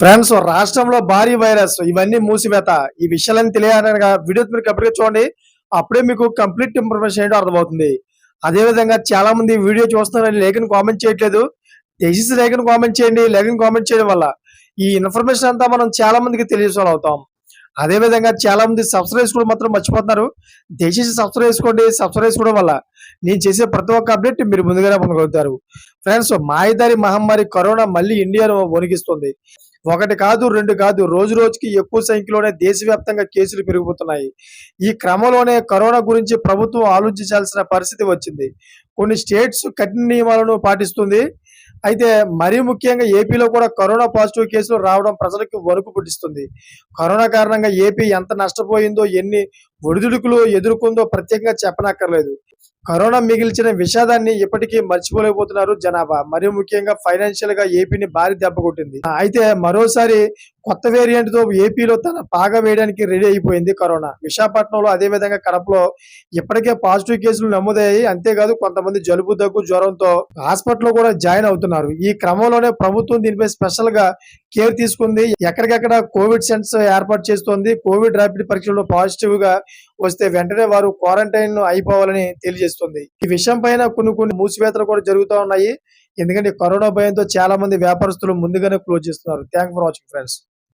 Friends రాష్ట్రంలో భారీ virus ఇవన్నీ మూసివేత. ఈ విషయాలన్నీ తెలియాలనగా వీడియో మీరు కంప్లీట్ చూడండి. అప్పుడే మీకు కంప్లీట్ ఇన్ఫర్మేషన్ ఏంటో అర్థమవుతుంది. అదే విధంగా చాలా మంది వీడియో చూస్తున్నారని లేఖను కామెంట్ చేయట్లేదు. దయచేసి లేఖను కామెంట్ చేయండి. లేఖను కామెంట్ చేయడం వల్ల ఈ ఇన్ఫర్మేషన్ అంతా మనం చాలా మందికి తెలియజేయాలి అవుతాం. అదే విధంగా చాలా మంది సబ్స్క్రైబ్ చేసుకోవడం మాత్రం మర్చిపోతున్నారు. దయచేసి సబ్స్క్రైబ్ చేసుకోండి. సబ్స్క్రైబ్ చేసుకోవడం వల్ల నేను చేసే ప్రతి ఒక్క అప్డేట్ మీరు ముందుగానే పొందగలుగుతారు. ఫ్రెండ్స్ మాయదారి మహమ్మారి కరోనా మళ్ళీ ఇండియాను వణికిస్తుంది. ఒకటి కాదు రెండు కాదు రోజు రోజుకి ఎక్కువ సంఖ్యలోనే దేశవ్యాప్తంగా కేసులు పెరిగిపోతున్నాయి. ఈ క్రమంలోనే కరోనా గురించి ప్రభుత్వం ఆలోచించాల్సిన పరిస్థితి వచ్చింది. కొన్ని స్టేట్స్ కఠిన నియమాలను పాటిస్తుంది. అయితే మరీ ముఖ్యంగా ఏపీలో కూడా కరోనా పాజిటివ్ కేసులు రావడం ప్రజలకు వణుకు పుట్టిస్తుంది. కరోనా కారణంగా ఏపీ ఎంత నష్టపోయిందో ఎన్ని ఒడిదుడుకులు ఎదుర్కొందో ప్రత్యేకంగా చెప్పనక్కర్లేదు. కరోనా మిగిల్చిన విషాదాన్ని ఇప్పటికీ మర్చిపోలేకపోతున్నారు జనాభా. మరీ ముఖ్యంగా ఫైనాన్షియల్గా ఏపీని భారీ దెబ్బ కొట్టింది. అయితే మరోసారి కొత్త వేరియంట్తో ఏపీలో తన పాగా వేయడానికి రెడీ అయిపోయింది కరోనా. విశాఖపట్నంలో అదే విధంగా కడపలో ఇప్పటికే పాజిటివ్ కేసులు నమోదయ్యాయి. అంతేకాదు కొంతమంది జలుబు దగ్గు జ్వరంతో హాస్పిటల్లో కూడా జాయిన్ అవుతున్నారు. ఈ క్రమంలోనే ప్రభుత్వం దీనిపై స్పెషల్గా కేర్ తీసుకుంది. ఎక్కడికెక్కడ కోవిడ్ సెంటర్స్ ఏర్పాటు చేస్తోంది. కోవిడ్ ర్యాపిడ్ పరీక్షల్లో పాజిటివ్గా వస్తే వెంటనే వారు క్వారంటైన్ అయిపోవాలని తెలియజేస్తుంది. ఈ విషయం పైన కొన్ని కొన్ని మూసివేతలు కూడా జరుగుతూ ఉన్నాయి. ఎందుకంటే కరోనా భయంతో చాలా మంది వ్యాపారస్తులు ముందుగానే క్లోజ్ చేస్తున్నారు. Thank for watching friends